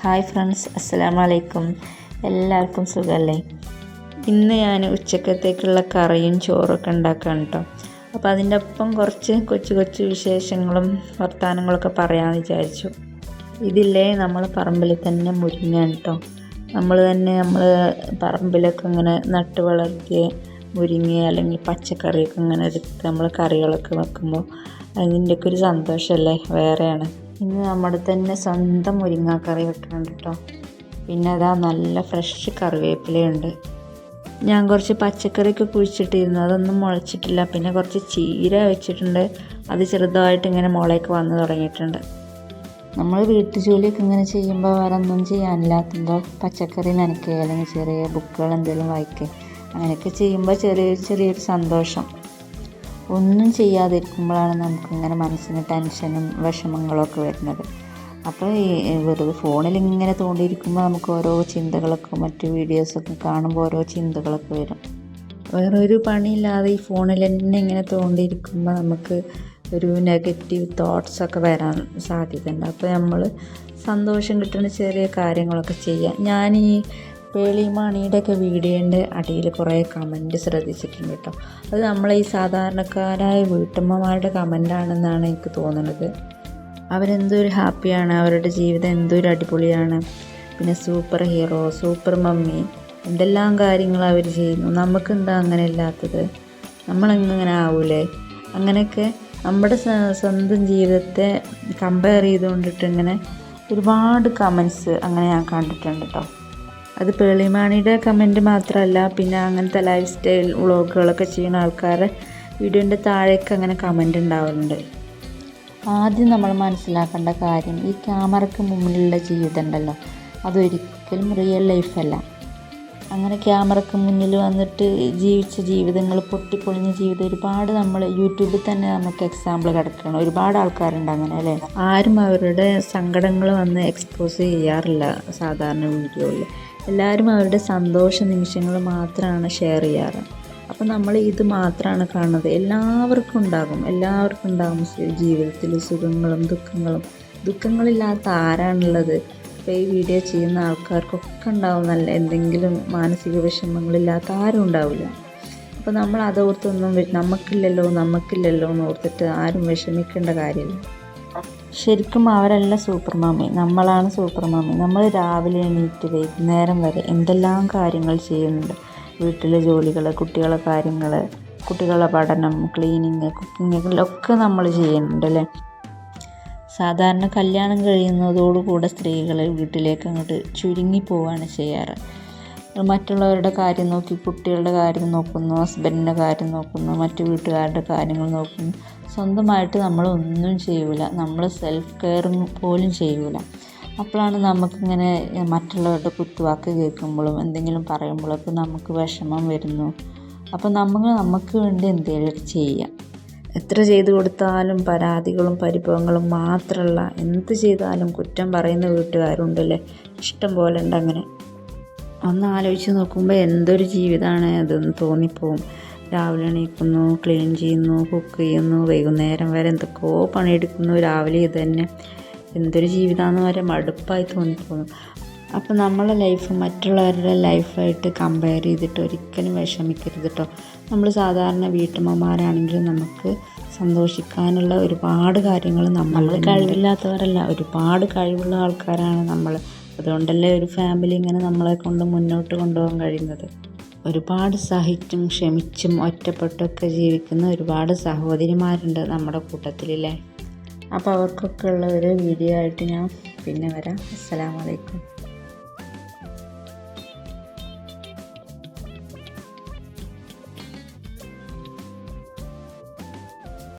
Hi friends അസ്സലാമു അലൈക്കും എല്ലാവർക്കും സുഖമല്ലേ ഇന്ന് ഞാൻ ഉച്ചക്കത്തേക്കുള്ള കറിയും ചോറൊക്കെ ഉണ്ടാക്കാൻ കേട്ടോ അപ്പോൾ അതിന്റെ ഒപ്പം കുറച്ച് കൊച്ചു കൊച്ചു വിശേഷങ്ങളും വർത്തമാനങ്ങളൊക്കെ പറയാമെന്ന് വിചാരിച്ചു. ഇതില്ലേ നമ്മൾ പറമ്പിൽ തന്നെ മുരിങ്ങാണ് കേട്ടോ നമ്മൾ തന്നെ നമ്മൾ പറമ്പിലൊക്കെ ഇങ്ങനെ നട്ട് വളർത്തിയ മുരിങ്ങ അല്ലെങ്കിൽ പച്ചക്കറിയൊക്കെ ഇങ്ങനെ എടുത്ത് നമ്മൾ കറികളൊക്കെ വെക്കുമ്പോൾ അതിന്റെയൊക്കെ ഒരു സന്തോഷമല്ലേ? വേറെയാണ്. ഇന്ന് നമ്മുടെ തന്നെ സ്വന്തം മുരിങ്ങാക്കറി വെക്കുന്നുണ്ട് കേട്ടോ പിന്നെ അതാ നല്ല ഫ്രഷ് കറിവേപ്പിലയുണ്ട്. ഞാൻ കുറച്ച് പച്ചക്കറിയൊക്കെ കുഴിച്ചിട്ടിരുന്നു അതൊന്നും മുളച്ചിട്ടില്ല. പിന്നെ കുറച്ച് ചീര വെച്ചിട്ടുണ്ട്. അത് ചെറുതായിട്ട് ഇങ്ങനെ മുളയൊക്കെ വന്ന് തുടങ്ങിയിട്ടുണ്ട്. നമ്മൾ വീട്ടു ജോലിയൊക്കെ ഇങ്ങനെ ചെയ്യുമ്പോൾ വേറെ ഒന്നും ചെയ്യാനില്ലാത്തതോ പച്ചക്കറി നനയ്ക്കുക അല്ലെങ്കിൽ ചെറിയ ബുക്കുകൾ എന്തെങ്കിലും വായിക്കുക. അങ്ങനെയൊക്കെ ചെയ്യുമ്പോൾ ചെറിയ ചെറിയൊരു സന്തോഷം. ഒന്നും ചെയ്യാതിരിക്കുമ്പോഴാണ് നമുക്കിങ്ങനെ മനസ്സിന് ടെൻഷനും വിഷമങ്ങളൊക്കെ വരുന്നത്. അപ്പോൾ ഈ വെറുതെ ഫോണിൽ ഇങ്ങനെ തോണ്ടിയിരിക്കുമ്പോൾ നമുക്ക് ഓരോ ചിന്തകളൊക്കെ മറ്റു വീഡിയോസൊക്കെ കാണുമ്പോൾ ഓരോ ചിന്തകളൊക്കെ വരും. വേറൊരു പണിയില്ലാതെ ഈ ഫോണിൽ തന്നെ ഇങ്ങനെ തോണ്ടിയിരിക്കുമ്പോൾ നമുക്ക് ഒരു നെഗറ്റീവ് തോട്ട്സൊക്കെ വരാൻ സാധ്യതയുണ്ട്. അപ്പോൾ നമ്മൾ സന്തോഷം കിട്ടുന്ന ചെറിയ കാര്യങ്ങളൊക്കെ ചെയ്യാം. ഞാൻ ഈ പേളിമാണിയുടെയൊക്കെ വീഡിയോന്റെ അടിയിൽ കുറേ കമന്റ് ശ്രദ്ധിച്ചിട്ടുണ്ട് കേട്ടോ. അത് നമ്മളെ ഈ സാധാരണക്കാരായ വീട്ടമ്മമാരുടെ കമന്റാണെന്നാണ് എനിക്ക് തോന്നുന്നത്. അവരെന്തൊരു ഹാപ്പിയാണ് അവരുടെ ജീവിതം എന്തൊരു അടിപൊളിയാണ്. പിന്നെ സൂപ്പർ ഹീറോ സൂപ്പർ മമ്മി എന്തെല്ലാം കാര്യങ്ങൾ അവർ ചെയ്യുന്നു. നമുക്കെന്താ അങ്ങനെ ഇല്ലാത്തത് നമ്മളെങ്ങനെ ആവൂലേ? അങ്ങനെയൊക്കെ നമ്മുടെ സ്വന്തം ജീവിതത്തെ കമ്പയർ ചെയ്തുകൊണ്ടിട്ട് ഇങ്ങനെ ഒരുപാട് കമൻസ് അങ്ങനെ ഞാൻ കണ്ടിട്ടുണ്ട് കേട്ടോ. അത് പേളിമാണിയുടെ കമന്റ് മാത്രമല്ല പിന്നെ അങ്ങനത്തെ ലൈഫ് സ്റ്റൈൽ വ്ളോഗുകളൊക്കെ ചെയ്യുന്ന ആൾക്കാർ വീഡിയോന്റെ താഴേക്ക് അങ്ങനെ കമന്റ് ഉണ്ടാവലുണ്ട്. ആദ്യം നമ്മൾ മനസ്സിലാക്കേണ്ട കാര്യം ഈ ക്യാമറയ്ക്ക് മുന്നിലുള്ള ജീവിതം ഉണ്ടല്ലോ അതൊരിക്കലും റിയൽ ലൈഫല്ല അങ്ങനെ ക്യാമറയ്ക്ക് മുന്നിൽ വന്നിട്ട് ജീവിച്ച ജീവിതങ്ങൾ പൊട്ടിപ്പൊളിഞ്ഞ ജീവിതം ഒരുപാട് നമ്മൾ യൂട്യൂബിൽ തന്നെ നമുക്ക് എക്സാമ്പിൾ കിടക്കണം. ഒരുപാട് ആൾക്കാരുണ്ട് അങ്ങനെ അല്ലേ? ആരും അവരുടെ സങ്കടങ്ങൾ വന്ന് എക്സ്പോസ് ചെയ്യാറില്ല സാധാരണ വീഡിയോയിൽ. എല്ലാവരും അവരുടെ സന്തോഷ നിമിഷങ്ങൾ മാത്രമാണ് ഷെയർ ചെയ്യാറ്. അപ്പോൾ നമ്മൾ ഇത് മാത്രമാണ് കാണുന്നത്. എല്ലാവർക്കും ഉണ്ടാകും. എല്ലാവർക്കും ഉണ്ടാകും ജീവിതത്തിൽ സുഖങ്ങളും ദുഃഖങ്ങളും. ദുഃഖങ്ങളില്ലാത്ത ആരാണുള്ളത്? ഇപ്പോൾ ഈ വീഡിയോ ചെയ്യുന്ന ആൾക്കാർക്കൊക്കെ ഉണ്ടാവും നല്ല എന്തെങ്കിലും മാനസിക വിഷമങ്ങളില്ലാത്ത ആരും ഉണ്ടാവില്ല. അപ്പോൾ നമ്മൾ അതോർത്തൊന്നും നമുക്കില്ലല്ലോ നമുക്കില്ലല്ലോ എന്ന് ഓർത്തിട്ട് ആരും വിഷമിക്കേണ്ട കാര്യമില്ല. ശരിക്കും അവരല്ല സൂപ്പർ മാമി നമ്മളാണ് സൂപ്പർ മാമി നമ്മൾ രാവിലെ എണീറ്റ് വൈകുന്നേരം വരെ എന്തെല്ലാം കാര്യങ്ങൾ ചെയ്യുന്നുണ്ട്. വീട്ടിലെ ജോലികൾ കുട്ടികളെ കാര്യങ്ങൾ കുട്ടികളുടെ പഠനം ക്ലീനിങ് കുക്കിംഗ് ഒക്കെ നമ്മൾ ചെയ്യുന്നുണ്ട് അല്ലേ? സാധാരണ കല്യാണം കഴിയുന്നതോടുകൂടെ സ്ത്രീകൾ വീട്ടിലേക്ക് അങ്ങോട്ട് ചുരുങ്ങി പോവുകയാണ് ചെയ്യാറ്. മറ്റുള്ളവരുടെ കാര്യം നോക്കി കുട്ടികളുടെ കാര്യം നോക്കുന്നു ഹസ്ബൻഡിന്റെ കാര്യം നോക്കുന്നു മറ്റു വീട്ടുകാരുടെ കാര്യങ്ങൾ നോക്കുന്നു. സ്വന്തമായിട്ട് നമ്മളൊന്നും ചെയ്യൂല. നമ്മൾ സെൽഫ് കെയർ പോലും ചെയ്യൂല. അപ്പോഴാണ് നമുക്കിങ്ങനെ മറ്റുള്ളവരുടെ കുത്തുവാക്ക് കേൾക്കുമ്പോഴും എന്തെങ്കിലും പറയുമ്പോഴൊക്കെ നമുക്ക് വിഷമം വരുന്നു. അപ്പോൾ നമ്മൾ നമുക്ക് വേണ്ടി എന്തെങ്കിലും ചെയ്യാം. എത്ര ചെയ്തു കൊടുത്താലും പരാതികളും പരിഭവങ്ങളും മാത്രമല്ല എന്ത് ചെയ്താലും കുറ്റം പറയുന്ന വീട്ടുകാരുണ്ടല്ലേ? ഇഷ്ടം പോലെ ഉണ്ട് അങ്ങനെ. ഒന്ന് ആലോചിച്ച് നോക്കുമ്പോൾ എന്തൊരു ജീവിതമാണ് അതെന്ന് തോന്നിപ്പോവും. രാവിലെ എണീക്കുന്നു ക്ലീൻ ചെയ്യുന്നു കുക്ക് ചെയ്യുന്നു വൈകുന്നേരം വരെ എന്തൊക്കെയോ പണിയെടുക്കുന്നു രാവിലെ ഇത് തന്നെ. എന്തൊരു ജീവിതമാണെന്ന് വരെ മടുപ്പായി തോന്നിപ്പോകുന്നു അപ്പോൾ നമ്മളെ ലൈഫ് മറ്റുള്ളവരുടെ ലൈഫായിട്ട് കമ്പയർ ചെയ്തിട്ട് ഒരിക്കലും വിഷമിക്കരുത് കേട്ടോ നമ്മൾ സാധാരണ വീട്ടമ്മമാരാണെങ്കിലും നമുക്ക് സന്തോഷിക്കാനുള്ള ഒരുപാട് കാര്യങ്ങൾ നമ്മൾ കഴിവില്ലാത്തവരല്ല ഒരുപാട് കഴിവുള്ള ആൾക്കാരാണ് നമ്മൾ അതുകൊണ്ടല്ലേ ഒരു ഫാമിലി ഇങ്ങനെ നമ്മളെ കൊണ്ട് മുന്നോട്ട് കൊണ്ടുപോകാൻ കഴിയുന്നത്? ഒരുപാട് സഹിച്ചും ക്ഷമിച്ചും ഒറ്റപ്പെട്ടൊക്കെ ജീവിക്കുന്ന ഒരുപാട് സഹോദരിമാരുണ്ട് നമ്മുടെ കൂട്ടത്തിലല്ലേ അപ്പോൾ അവർക്കൊക്കെ ഉള്ള ഒരു വീഡിയോ ആയിട്ട് ഞാൻ പിന്നെ വരാം. അസ്സലാമലൈക്കും